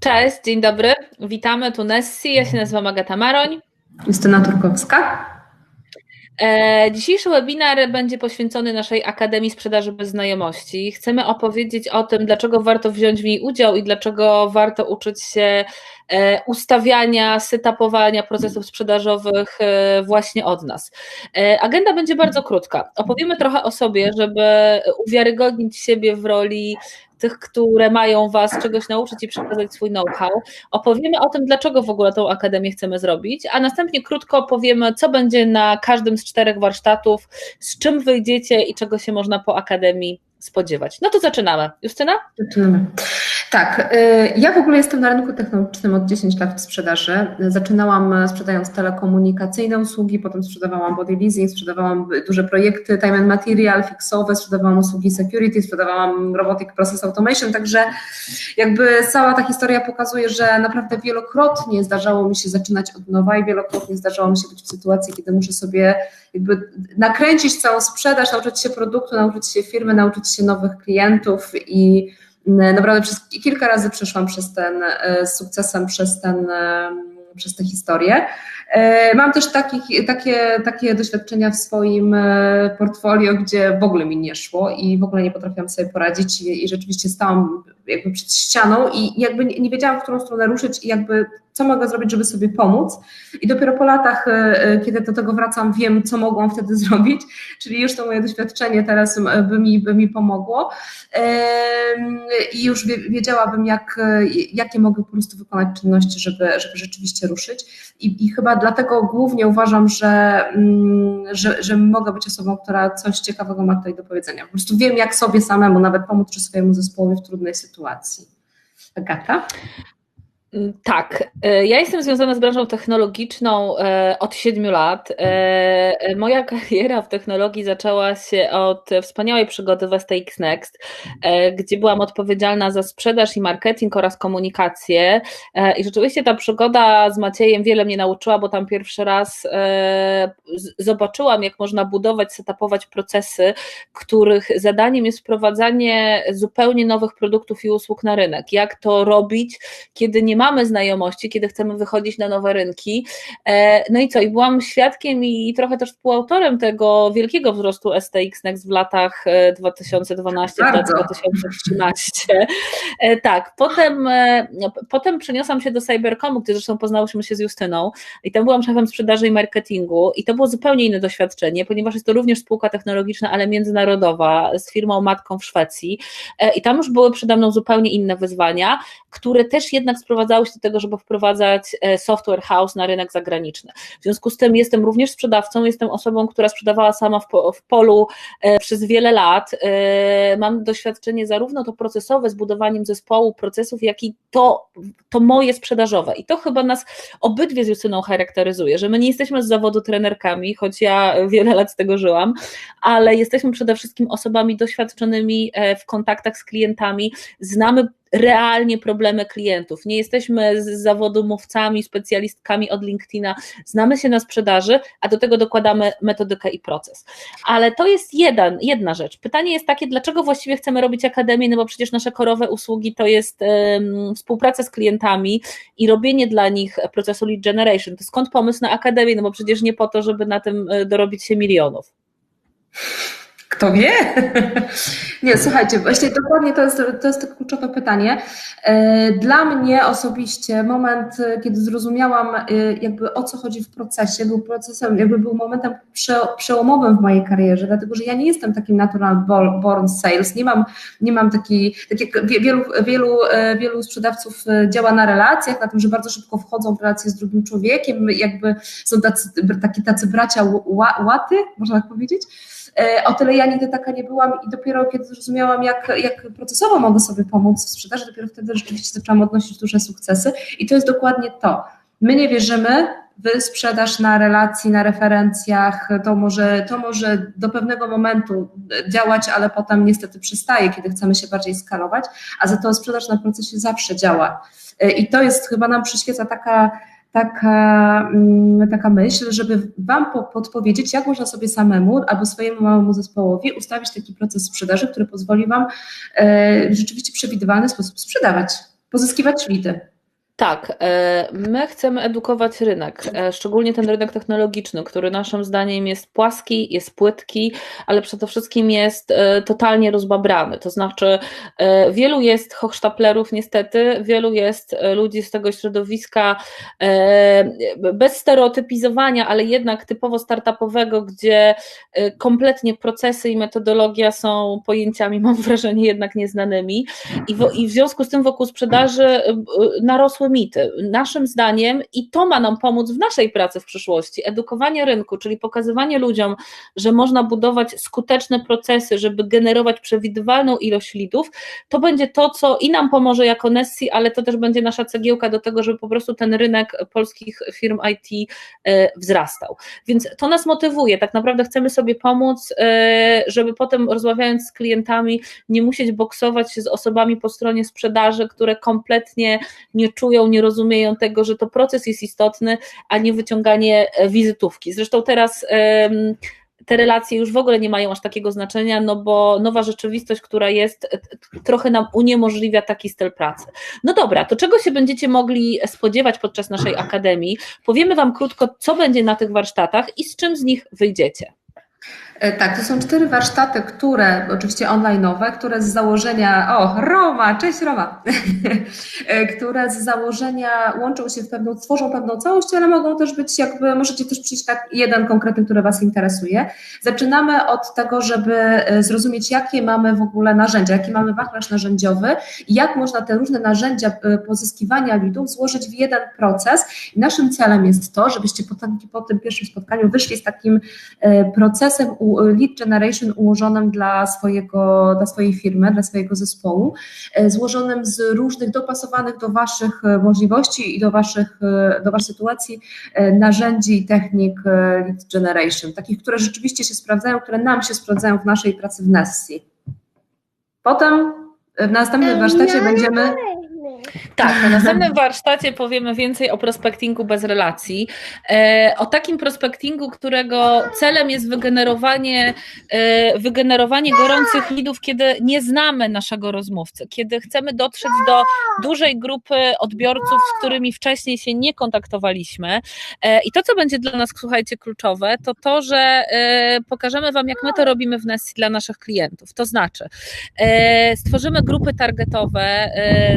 Cześć, dzień dobry. Witamy tu Nessi. Ja się nazywam Agata Maroń. Justyna Turkowska. E, dzisiejszy webinar będzie poświęcony naszej Akademii Sprzedaży Bez Znajomości. Chcemy opowiedzieć o tym, dlaczego warto wziąć w niej udział i dlaczego warto uczyć się ustawiania, setupowania procesów sprzedażowych e, właśnie od nas. Agenda będzie bardzo krótka. Opowiemy trochę o sobie, żeby uwiarygodnić siebie w roli tych, które mają Was czegoś nauczyć i przekazać swój know-how. Opowiemy o tym, dlaczego w ogóle tą akademię chcemy zrobić, a następnie krótko opowiemy, co będzie na każdym z czterech warsztatów, z czym wyjdziecie i czego się można po akademii spodziewać. No to zaczynamy. Justyna? Zaczynamy. Tak, y, ja w ogóle jestem na rynku technologicznym od 10 lat w sprzedaży. Zaczynałam e, sprzedając telekomunikacyjne usługi, potem sprzedawałam body leasing, sprzedawałam duże projekty time and material, fixowe, sprzedawałam usługi security, sprzedawałam robotic process automation, także jakby cała ta historia pokazuje, że naprawdę wielokrotnie zdarzało mi się zaczynać od nowa i wielokrotnie zdarzało mi się być w sytuacji, kiedy muszę sobie jakby nakręcić całą sprzedaż, nauczyć się produktu, nauczyć się firmy, nauczyć się nowych klientów i naprawdę przez kilka razy przeszłam przez ten, e, z sukcesem przez ten e, przez tę historię. E, mam też takie, takie doświadczenia w swoim portfolio, gdzie w ogóle mi nie szło i w ogóle nie potrafiłam sobie poradzić i, i rzeczywiście stałam jakby przed ścianą i jakby nie, nie wiedziałam, w którą stronę ruszyć i jakby co mogę zrobić, żeby sobie pomóc. I dopiero po latach, e, e, kiedy do tego wracam, wiem, co mogłam wtedy zrobić, czyli już to moje doświadczenie teraz by mi, by mi pomogło. I już wiedziałabym, jak, jakie mogę po prostu wykonać czynności, żeby, żeby rzeczywiście ruszyć. I, I chyba dlatego głównie uważam, że, mm, że, że mogę być osobą, która coś ciekawego ma tutaj do powiedzenia. Po prostu wiem, jak sobie samemu nawet pomóc, czy swojemu zespołowi w trudnej sytuacji. Agata? Tak, e, ja jestem związana z branżą technologiczną e, od siedmiu lat. E, moja kariera w technologii zaczęła się od wspaniałej przygody w STX Next, gdzie byłam odpowiedzialna za sprzedaż i marketing oraz komunikację. I rzeczywiście ta przygoda z Maciejem wiele mnie nauczyła, bo tam pierwszy raz zobaczyłam, jak można budować, setupować procesy, których zadaniem jest wprowadzanie zupełnie nowych produktów i usług na rynek. Jak to robić, kiedy nie mamy znajomości, kiedy chcemy wychodzić na nowe rynki. E, no i co, i byłam świadkiem i trochę też współautorem tego wielkiego wzrostu STX Next w latach 2012-2013. E, tak, potem, e, potem przeniosłam się do Cybercomu, gdzie zresztą poznałyśmy się z Justyną i tam byłam szefem sprzedaży i marketingu i to było zupełnie inne doświadczenie, ponieważ jest to również spółka technologiczna, ale międzynarodowa, z firmą matką w Szwecji i tam już były przede mną zupełnie inne wyzwania, które też jednak sprowadzały sprowadzały się do tego, żeby wprowadzać e, software house na rynek zagraniczny. W związku z tym jestem również sprzedawcą, jestem osobą, która sprzedawała sama w, w polu e, przez wiele lat. E, mam doświadczenie zarówno to procesowe z budowaniem zespołu, procesów, jak i to, to moje sprzedażowe. I to chyba nas obydwie z Justyną charakteryzuje, że my nie jesteśmy z zawodu trenerkami, choć ja wiele lat z tego żyłam, ale jesteśmy przede wszystkim osobami doświadczonymi w kontaktach z klientami, znamy realnie problemy klientów. Nie jesteśmy z zawodu mówcami, specjalistkami od LinkedIna, znamy się na sprzedaży, a do tego dokładamy metodykę i proces. Ale to jest jeden, jedna rzecz. Pytanie jest takie, dlaczego właściwie chcemy robić akademię, no bo przecież nasze korowe usługi to jest um, współpraca z klientami i robienie dla nich procesu lead generation. To skąd pomysł na akademię? No bo przecież nie po to, żeby na tym e, dorobić się milionów. Kto wie? Nie, słuchajcie, właśnie dokładnie to jest, to jest kluczowe pytanie. E, dla mnie osobiście moment, kiedy zrozumiałam e, jakby o co chodzi w procesie, był procesem, jakby był momentem przełomowym w mojej karierze, dlatego że ja nie jestem takim natural born sales, nie mam, nie mam takiej, tak jak wielu, wielu, e, wielu sprzedawców działa na relacjach, na tym, że bardzo szybko wchodzą w relacje z drugim człowiekiem, jakby są tacy, taki, tacy bracia łaty, można tak powiedzieć, o tyle ja nigdy taka nie byłam i dopiero kiedy zrozumiałam, jak, jak procesowo mogę sobie pomóc w sprzedaży, dopiero wtedy rzeczywiście zaczęłam odnosić duże sukcesy i to jest dokładnie to. My nie wierzymy, wy sprzedaż na relacji, na referencjach, to może, to może do pewnego momentu działać, ale potem niestety przestaje, kiedy chcemy się bardziej skalować, a za to sprzedaż na procesie zawsze działa. E, I to jest chyba nam przyświeca taka taka, mm, taka myśl, żeby Wam podpowiedzieć, jak można sobie samemu albo swojemu małemu zespołowi ustawić taki proces sprzedaży, który pozwoli Wam e, w rzeczywiście przewidywalny sposób sprzedawać. pozyskiwać lidy. Tak, e, my chcemy edukować rynek, e, szczególnie ten rynek technologiczny, który naszym zdaniem jest płaski, jest płytki, ale przede wszystkim jest e, totalnie rozbabrany. To znaczy, wielu jest hochsztaplerów, niestety, wielu jest ludzi z tego środowiska bez stereotypizowania, ale jednak typowo startupowego, gdzie kompletnie procesy i metodologia są pojęciami, mam wrażenie, jednak nieznanymi. I w, związku z tym wokół sprzedaży narosły mity. Naszym zdaniem, i to ma nam pomóc w naszej pracy w przyszłości, edukowanie rynku, czyli pokazywanie ludziom, że można budować skuteczne procesy, żeby generować przewidywalną ilość lidów, to będzie to, co i nam pomoże jako Nessi, ale to też będzie nasza cegiełka do tego, żeby po prostu ten rynek polskich firm IT e, wzrastał. Więc to nas motywuje. Tak naprawdę chcemy sobie pomóc, e, żeby potem rozmawiając z klientami, nie musieć boksować się z osobami po stronie sprzedaży, które kompletnie nie czują, nie rozumieją tego, że to proces jest istotny, a nie wyciąganie e, wizytówki. Zresztą teraz te relacje już w ogóle nie mają aż takiego znaczenia, no bo nowa rzeczywistość, która jest, trochę nam uniemożliwia taki styl pracy. No dobra, to czego się będziecie mogli spodziewać podczas naszej akademii? Powiemy Wam krótko, co będzie na tych warsztatach i z czym z nich wyjdziecie. E, tak, to są cztery warsztaty, które, oczywiście online'owe, które z założenia, o, Roma, cześć Roma, e, które z założenia łączą się w pewną, tworzą pewną całość, ale mogą też być jakby, możecie też przyjść tak jeden konkretny, który Was interesuje. Zaczynamy od tego, żeby e, zrozumieć, jakie mamy w ogóle narzędzia, jaki mamy wachlarz narzędziowy jak można te różne narzędzia pozyskiwania lidów złożyć w jeden proces. I naszym celem jest to, żebyście po, po tym pierwszym spotkaniu wyszli z takim procesem lead generation ułożonym dla, swojego, dla swojej firmy, dla swojego zespołu, e, złożonym z różnych dopasowanych do Waszych e, możliwości i do Waszych, e, do Waszej sytuacji narzędzi i technik lead generation, takich, które rzeczywiście się sprawdzają, które nam się sprawdzają w naszej pracy w Nessie. Potem w następnym warsztacie będziemy tak, na następnym warsztacie powiemy więcej o prospectingu bez relacji. E, o takim prospectingu, którego celem jest wygenerowanie, e, wygenerowanie gorących lidów, kiedy nie znamy naszego rozmówcy, kiedy chcemy dotrzeć do dużej grupy odbiorców, z którymi wcześniej się nie kontaktowaliśmy. E, I to, co będzie dla nas, słuchajcie, kluczowe, to to, że pokażemy Wam, jak my to robimy w Nessie dla naszych klientów. To znaczy, stworzymy grupy targetowe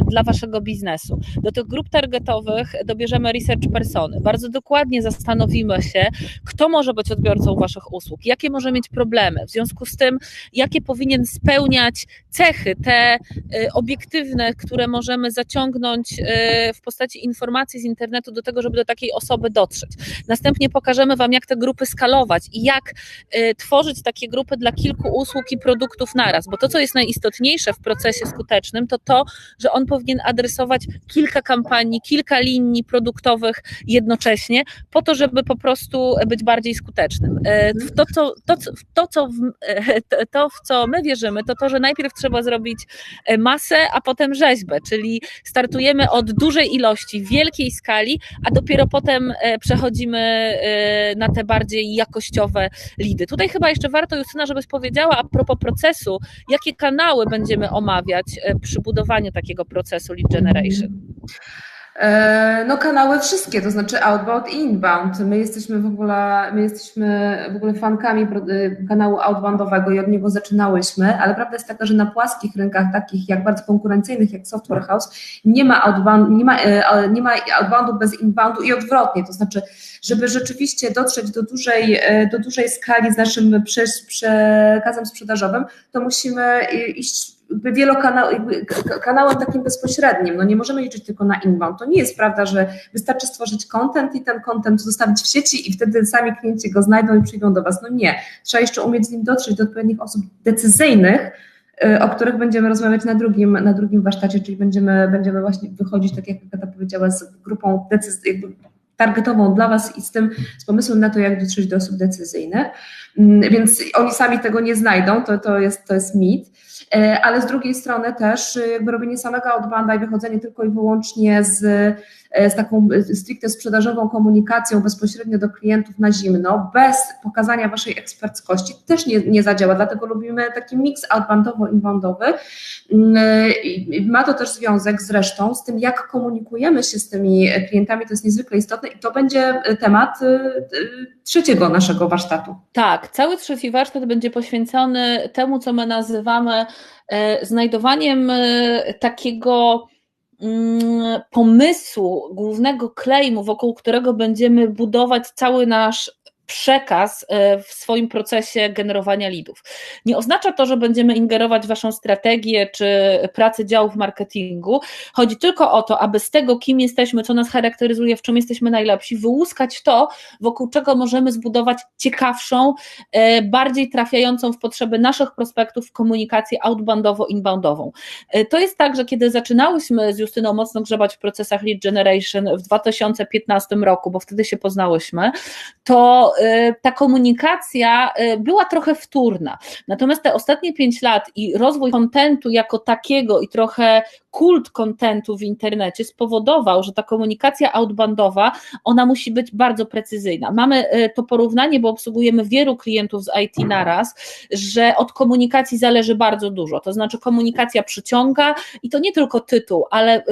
dla Waszego biznesu. Do tych grup targetowych dobierzemy research persony. Bardzo dokładnie zastanowimy się, kto może być odbiorcą Waszych usług, jakie może mieć problemy, w związku z tym, jakie powinien spełniać cechy, te y, obiektywne, które możemy zaciągnąć y, w postaci informacji z internetu do tego, żeby do takiej osoby dotrzeć. Następnie pokażemy Wam, jak te grupy skalować i jak y, tworzyć takie grupy dla kilku usług i produktów naraz, bo to, co jest najistotniejsze w procesie skutecznym, to to, że on powinien adresować kilka kampanii, kilka linii produktowych jednocześnie, po to, żeby po prostu być bardziej skutecznym. To, co, to, to, co, w, to, w co my wierzymy, to to, że najpierw trzeba zrobić e, masę, a potem rzeźbę, czyli startujemy od dużej ilości, wielkiej skali, a dopiero potem e, przechodzimy e, na te bardziej jakościowe lidy. Tutaj chyba jeszcze warto, Justyna, żebyś powiedziała a propos procesu, jakie kanały będziemy omawiać przy budowaniu takiego procesu lead generation. E, no kanały wszystkie, to znaczy outbound i inbound. My jesteśmy w ogóle, my jesteśmy w ogóle fankami y, kanału outboundowego i od niego zaczynałyśmy, ale prawda jest taka, że na płaskich rynkach, takich jak bardzo konkurencyjnych, jak Software House, nie ma, outbound, nie ma, e, nie ma outboundu bez inboundu i odwrotnie, to znaczy, żeby rzeczywiście dotrzeć do dużej, e, do dużej skali z naszym przekazem sprzedażowym, to musimy iść wielokanał, kanałem takim bezpośrednim. No nie możemy liczyć tylko na inbound. To nie jest prawda, że wystarczy stworzyć content i ten content zostawić w sieci i wtedy sami klienci go znajdą i przyjdą do Was. No nie. Trzeba jeszcze umieć z nim dotrzeć do odpowiednich osób decyzyjnych, y, o których będziemy rozmawiać na drugim, na drugim warsztacie, czyli będziemy, będziemy właśnie wychodzić, tak jak Kata powiedziała, z grupą decyzyjną, targetową dla Was i z tym, z pomysłem na to, jak dotrzeć do osób decyzyjnych. Mm, więc oni sami tego nie znajdą, to, to, jest, to jest mit. Ale z drugiej strony też jakby robienie samego outbounda i wychodzenie tylko i wyłącznie z, z taką stricte sprzedażową komunikacją bezpośrednio do klientów na zimno, bez pokazania waszej eksperckości też nie, nie zadziała, dlatego lubimy taki miks outboundowo-inboundowy. Ma to też związek zresztą z tym, jak komunikujemy się z tymi klientami, to jest niezwykle istotne i to będzie temat trzeciego naszego warsztatu. Tak, cały trzeci warsztat będzie poświęcony temu, co my nazywamy e, znajdowaniem e, takiego mm, pomysłu, głównego claimu, wokół którego będziemy budować cały nasz przekaz e, w swoim procesie generowania lidów. Nie oznacza to, że będziemy ingerować w Waszą strategię czy pracę działów marketingu. Chodzi tylko o to, aby z tego, kim jesteśmy, co nas charakteryzuje, w czym jesteśmy najlepsi, wyłuskać to, wokół czego możemy zbudować ciekawszą, e, bardziej trafiającą w potrzeby naszych prospektów komunikację outboundowo-inboundową. E, to jest tak, że kiedy zaczynałyśmy z Justyną mocno grzebać w procesach lead generation w 2015 roku, bo wtedy się poznałyśmy, to Y, ta komunikacja y, była trochę wtórna. Natomiast te ostatnie pięć lat i rozwój kontentu jako takiego i trochę kult kontentu w internecie spowodował, że ta komunikacja outboundowa, ona musi być bardzo precyzyjna. Mamy y, to porównanie, bo obsługujemy wielu klientów z IT naraz, że od komunikacji zależy bardzo dużo. To znaczy komunikacja przyciąga i to nie tylko tytuł, ale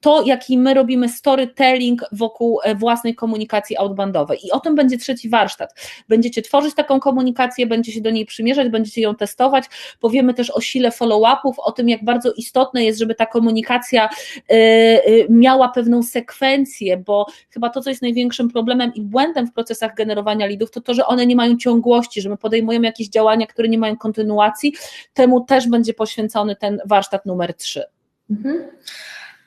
to, jaki my robimy storytelling wokół własnej komunikacji outboundowej. I o tym będzie trzeci warsztat. Będziecie tworzyć taką komunikację, będziecie do niej przymierzać, będziecie ją testować. Powiemy też o sile follow-upów, o tym, jak bardzo istotne jest, żeby ta komunikacja y, y, miała pewną sekwencję, bo chyba to, co jest największym problemem i błędem w procesach generowania lidów, to to, że one nie mają ciągłości, że my podejmujemy jakieś działania, które nie mają kontynuacji. Temu też będzie poświęcony ten warsztat numer 3. Mhm.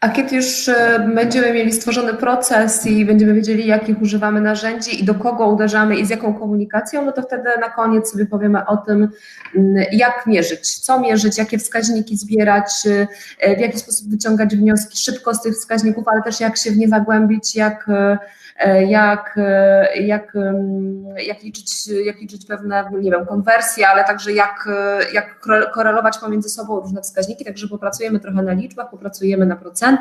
A kiedy już e, będziemy mieli stworzony proces i będziemy wiedzieli, jakich używamy narzędzi i do kogo uderzamy i z jaką komunikacją, no to wtedy na koniec sobie powiemy o tym, mm, jak mierzyć, co mierzyć, jakie wskaźniki zbierać, e, w jaki sposób wyciągać wnioski szybko z tych wskaźników, ale też jak się w nie zagłębić, jak e, E, jak, e, jak, jak, liczyć, jak liczyć pewne, nie wiem, konwersje, ale także jak, jak korelować pomiędzy sobą różne wskaźniki, także popracujemy trochę na liczbach, popracujemy na procentach,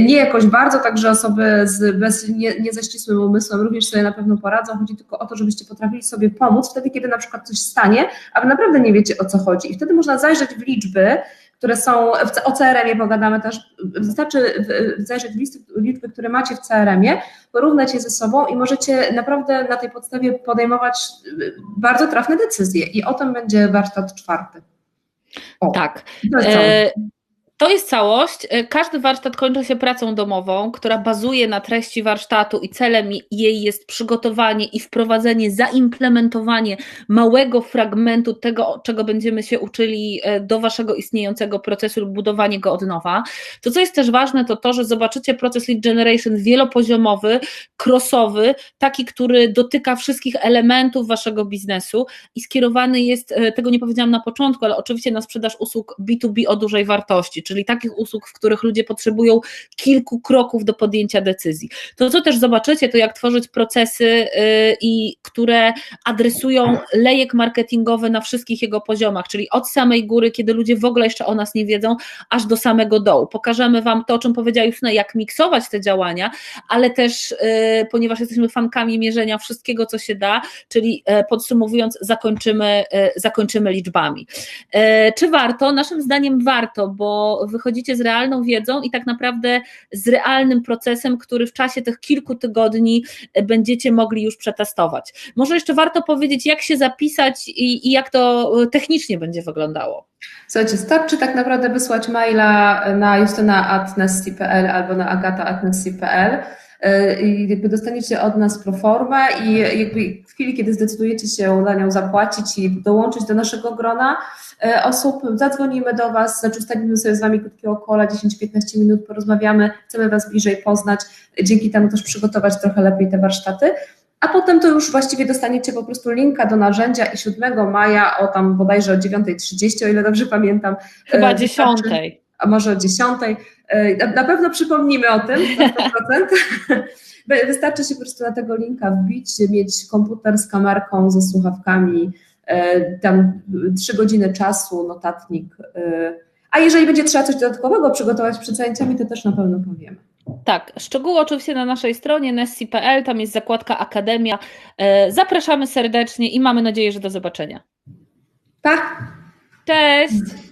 nie jakoś bardzo, także osoby z, bez, nie, nie ze ścisłym umysłem również sobie na pewno poradzą, chodzi tylko o to, żebyście potrafili sobie pomóc wtedy, kiedy na przykład coś stanie, a wy naprawdę nie wiecie o co chodzi. I wtedy można zajrzeć w liczby, które są, w, o CRM-ie pogadamy też, wystarczy zajrzeć w listy, liczby, które macie w CRM-ie, porównać je ze sobą i możecie naprawdę na tej podstawie podejmować bardzo trafne decyzje. I o tym będzie warsztat czwarty. O, tak. To jest całość. E, każdy warsztat kończy się pracą domową, która bazuje na treści warsztatu i celem jej jest przygotowanie i wprowadzenie, zaimplementowanie małego fragmentu tego, czego będziemy się uczyli e, do waszego istniejącego procesu lub budowanie go od nowa. To, co jest też ważne, to to, że zobaczycie proces lead generation wielopoziomowy, crossowy, taki, który dotyka wszystkich elementów waszego biznesu i skierowany jest, e, tego nie powiedziałam na początku, ale oczywiście na sprzedaż usług B2B o dużej wartości czyli takich usług, w których ludzie potrzebują kilku kroków do podjęcia decyzji. To, co też zobaczycie, to jak tworzyć procesy, y, i które adresują lejek marketingowy na wszystkich jego poziomach, czyli od samej góry, kiedy ludzie w ogóle jeszcze o nas nie wiedzą, aż do samego dołu. Pokażemy Wam to, o czym powiedziała Justyna, jak miksować te działania, ale też, y, ponieważ jesteśmy fankami mierzenia wszystkiego, co się da, czyli e, podsumowując, zakończymy, e, zakończymy liczbami. E, czy warto? Naszym zdaniem warto, bo wychodzicie z realną wiedzą i tak naprawdę z realnym procesem, który w czasie tych kilku tygodni będziecie mogli już przetestować. Może jeszcze warto powiedzieć, jak się zapisać i, i jak to technicznie będzie wyglądało. Słuchajcie, starczy tak naprawdę wysłać maila na justyna.atnesti.pl albo na agata.atnesti.pl i jakby dostaniecie od nas proformę i jakby w chwili, kiedy zdecydujecie się na nią zapłacić i dołączyć do naszego grona, E, osób, zadzwonimy do Was, znaczy ustawimy sobie z Wami krótkiego kola, 10-15 minut, porozmawiamy, chcemy Was bliżej poznać, dzięki temu też przygotować trochę lepiej te warsztaty. A potem to już właściwie dostaniecie po prostu linka do narzędzia i 7 maja o tam bodajże o 9.30, o ile dobrze pamiętam. Chyba 10. E, a może o 10. E, na pewno przypomnimy o tym, 100%. Wystarczy się po prostu na tego linka wbić, mieć komputer z kamerką, ze słuchawkami, tam trzy godziny czasu, notatnik. A jeżeli będzie trzeba coś dodatkowego przygotować przed zajęciami, to też na pewno powiemy. Tak, szczegóły oczywiście na naszej stronie nessi.pl, tam jest zakładka Akademia. Zapraszamy serdecznie i mamy nadzieję, że do zobaczenia. Pa! Cześć!